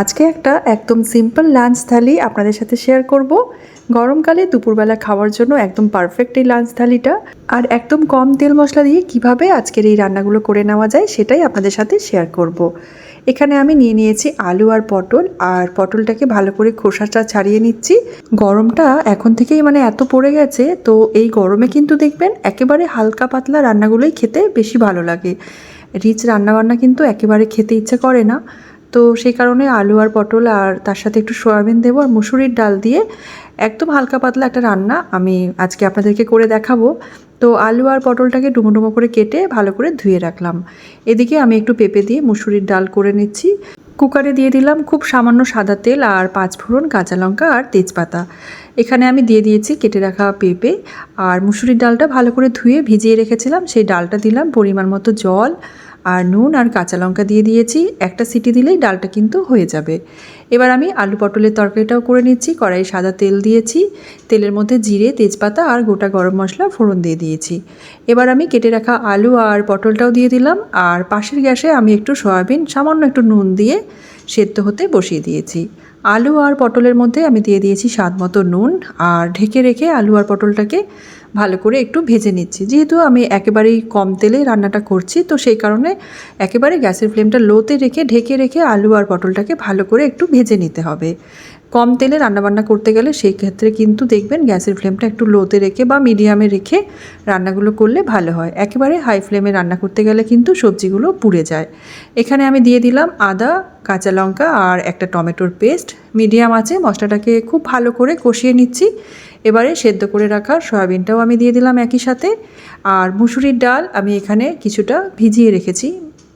আজকে একটা একদম সিম্পল লাঞ্চ থালি আপনাদের সাথে শেয়ার করব। গরমকালে দুপুরবেলা খাওয়ার জন্য একদম পারফেক্ট এই লাঞ্চ থালিটা। আর একদম কম তেল মশলা দিয়ে কীভাবে আজকের এই রান্নাগুলো করে নেওয়া যায় সেটাই আপনাদের সাথে শেয়ার করব। এখানে আমি নিয়ে নিয়েছি আলু আর পটল, আর পটলটাকে ভালো করে খোসাটা ছাড়িয়ে নিচ্ছি। গরমটা এখন থেকেই মানে এত পড়ে গেছে, তো এই গরমে কিন্তু দেখবেন একেবারে হালকা পাতলা রান্নাগুলোই খেতে বেশি ভালো লাগে। রিচ রান্নাবান্না কিন্তু একেবারে খেতে ইচ্ছে করে না। তো সেই কারণে আলু আর পটল আর তার সাথে একটু সয়াবিন দেবো আর মুসুরির ডাল দিয়ে একদম হালকা পাতলা একটা রান্না আমি আজকে আপনাদেরকে করে দেখাবো। তো আলু আর পটলটাকে ডুমো ডুমো করে কেটে ভালো করে ধুয়ে রাখলাম। এদিকে আমি একটু পেঁপে দিয়ে মুসুরির ডাল করে নিচ্ছি। কুকারে দিয়ে দিলাম খুব সামান্য সাদা তেল আর পাঁচ ফোড়ন কাঁচা লঙ্কা আর তেজপাতা। এখানে আমি দিয়ে দিয়েছি কেটে রাখা পেঁপে আর মুসুরির ডালটা ভালো করে ধুয়ে ভিজিয়ে রেখেছিলাম। সেই ডালটা দিলাম পরিমাণ মতো জল আর নুন আর কাঁচা লঙ্কা দিয়ে দিয়েছি। একটা সিটি দিলেই ডালটা কিন্তু হয়ে যাবে। এবার আমি আলু পটলের তরকারিটাও করে নিচ্ছি। কড়াই সাদা তেল দিয়েছি। তেলের মধ্যে জিরে, তেজপাতা আর গোটা গরম মশলা ফোড়ন দিয়ে দিয়েছি। এবার আমি কেটে রাখা আলু আর পটলটাও দিয়ে দিলাম। আর পাশের গ্যাসে আমি একটু সয়াবিন, সামান্য একটু নুন দিয়ে সেদ্ধ হতে বসিয়ে দিয়েছি। আলু আর পটলের মধ্যে আমি দিয়ে দিয়েছি স্বাদ মতো নুন। আর ঢেকে রেখে আলু আর পটলটাকে ভালো করে একটু ভেজে নিচ্ছি। যেহেতু আমি একেবারেই কম তেলে রান্নাটা করছি, তো সেই কারণে একেবারে গ্যাসের ফ্লেমটা লোতে রেখে, ঢেকে রেখে আলু আর পটলটাকে ভালো করে একটু ভেজে নিতে হবে। কম তেলে রান্নাবান্না করতে গেলে সেই ক্ষেত্রে কিন্তু দেখবেন গ্যাসের ফ্লেমটা একটু লোতে রেখে বা মিডিয়ামে রেখে রান্নাগুলো করলে ভালো হয়। একেবারে হাই ফ্লেমে রান্না করতে গেলে কিন্তু সবজিগুলো পুড়ে যায়। এখানে আমি দিয়ে দিলাম আদা, কাঁচা লঙ্কা আর একটা টমেটোর পেস্ট। মিডিয়াম আছে মশলাটাকে খুব ভালো করে কষিয়ে নিচ্ছি। এবারে সেদ্ধ করে রাখা সয়াবিনটাও আমি দিয়ে দিলাম একই সাথে। আর মুসুরির ডাল আমি এখানে কিছুটা ভিজিয়ে রেখেছি।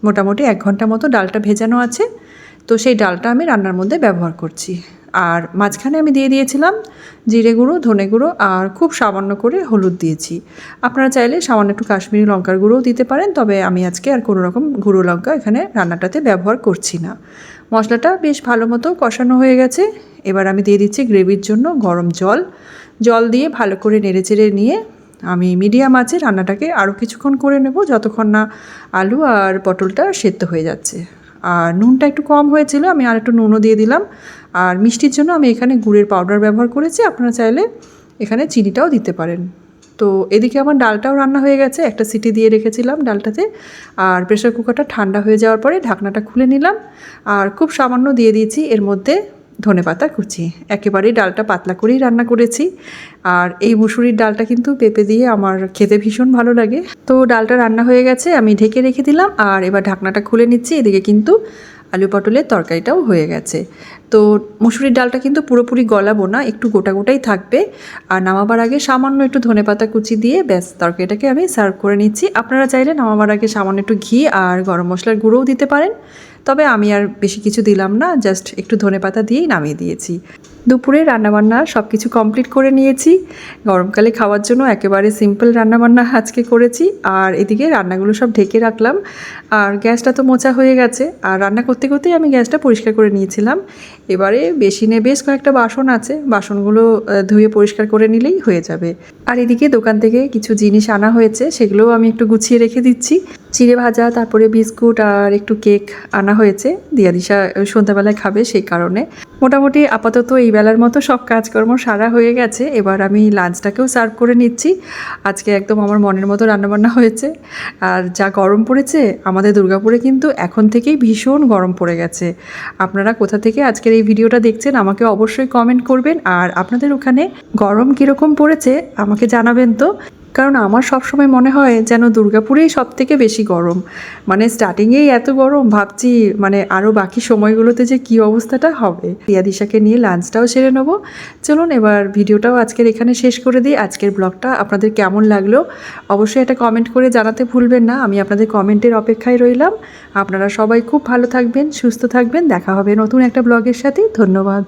মোটামুটি এক ঘণ্টা মতো ডালটা ভেজানো আছে। তো সেই ডালটা আমি রান্নার মধ্যে ব্যবহার করছি। আর মাঝখানে আমি দিয়ে দিয়েছিলাম জিরে গুঁড়ো, ধনে গুঁড়ো আর খুব সামান্য করে হলুদ দিয়েছি। আপনারা চাইলে সামান্য একটু কাশ্মীরি লঙ্কার গুঁড়োও দিতে পারেন, তবে আমি আজকে আর কোনো রকম গুঁড়ো লঙ্কা এখানে রান্নাটাতে ব্যবহার করছি না। মশলাটা বেশ ভালো মতো কষানো হয়ে গেছে। এবার আমি দিয়ে দিচ্ছি গ্রেভির জন্য গরম জল। জল দিয়ে ভালো করে নেড়েচেড়ে নিয়ে আমি মিডিয়াম আছে রান্নাটাকে আরও কিছুক্ষণ করে নেব, যতক্ষণ না আলু আর পটলটা সেদ্ধ হয়ে যাচ্ছে। আর নুনটা একটু কম হয়েছিল, আমি আর একটু নুনও দিয়ে দিলাম। আর মিষ্টির জন্য আমি এখানে গুড়ের পাউডার ব্যবহার করেছি, আপনারা চাইলে এখানে চিনিটাও দিতে পারেন। তো এদিকে আমার ডালটাও রান্না হয়ে গেছে, একটা সিটি দিয়ে রেখেছিলাম ডালটাতে। আর প্রেশার কুকারটা ঠান্ডা হয়ে যাওয়ার পরে ঢাকনাটা খুলে নিলাম। আর খুব সামান্য দিয়ে দিয়েছি, এর মধ্যে ধনে পাতা কুচি। একেবারেই ডালটা পাতলা করেই রান্না করেছি। আর এই মুসুরির ডালটা কিন্তু পেঁপে দিয়ে আমার খেতে ভীষণ ভালো লাগে। তো ডালটা রান্না হয়ে গেছে, আমি ঢেকে রেখে দিলাম। আর এবার ঢাকনাটা খুলে নিচ্ছি। এদিকে কিন্তু আলু পটলের তরকারিটাও হয়ে গেছে। তো মুসুরির ডালটা কিন্তু পুরোপুরি গলাবো না, একটু গোটা গোটাই থাকবে। আর নামাবার আগে সামান্য একটু ধনে পাতা কুচি দিয়ে ব্যাস, তরকারিটাকে আমি সার্ভ করে নিচ্ছি। আপনারা চাইলে নামাবার আগে সামান্য একটু ঘি আর গরম মশলার গুঁড়োও দিতে পারেন। তবে আমি আর বেশি কিছু দিলাম না, জাস্ট একটু ধনে পাতা দিয়েই নামিয়ে দিয়েছি। দুপুরে রান্নাবান্না সব কিছু কমপ্লিট করে নিয়েছি। গরমকালে খাওয়ার জন্য একেবারে সিম্পল রান্নাবান্না আজকে করেছি। আর এদিকে রান্নাগুলো সব ঢেকে রাখলাম। আর গ্যাসটা তো মোচা হয়ে গেছে। আর রান্না করতে করতেই আমি গ্যাসটা পরিষ্কার করে নিয়েছিলাম। এবারে বেসিনে বেশ কয়েকটা বাসন আছে। বাসনগুলো ধুয়ে পরিষ্কার করে নিলেই হয়ে যাবে। আর এদিকে দোকান থেকে কিছু জিনিস আনা হয়েছে। সেগুলোও আমি একটু গুছিয়ে রেখে দিচ্ছি। চিড়ে ভাজা, তারপরে বিস্কুট আর একটু কেক আনা হয়েছে। দিয়া দিশা সন্ধ্যাবেলায় খাবে সেই কারণে। মোটামুটি আপাতত এই বেলার মতো সব কাজকর্ম সারা হয়ে গেছে। এবার আমি লাঞ্চটাকেও সার্ভ করে নিচ্ছি। আজকে একদম আমার মনের মতো রান্নাবান্না হয়েছে। আর যা গরম পড়েছে, আমাদের দুর্গাপুরে কিন্তু এখন থেকেই ভীষণ গরম পড়ে গেছে। আপনারা কোথা থেকে আজকের এই ভিডিওটা দেখছেন, আমাকে অবশ্যই কমেন্ট করবেন। আর আপনাদের ওখানে গরম কীরকম পড়েছে, আমাকে জানাবেন তো। কারণ আমার সবসময় মনে হয় যেন দুর্গাপুরেই সব থেকে বেশি গরম। মানে স্টার্টিংয়েই এত গরম, ভাবছি মানে আরও বাকি সময়গুলোতে যে কী অবস্থাটা হবে। রিয়া দিশাকে নিয়ে লাঞ্চটাও সেরে নেব। চলুন এবার ভিডিওটাও আজকের এখানে শেষ করে দিই। আজকের ব্লগটা আপনাদের কেমন লাগল অবশ্যই এটা কমেন্ট করে জানাতে ভুলবেন না। আমি আপনাদের কমেন্টের অপেক্ষায় রইলাম। আপনারা সবাই খুব ভালো থাকবেন, সুস্থ থাকবেন। দেখা হবে নতুন একটা ব্লগের সাথে। ধন্যবাদ।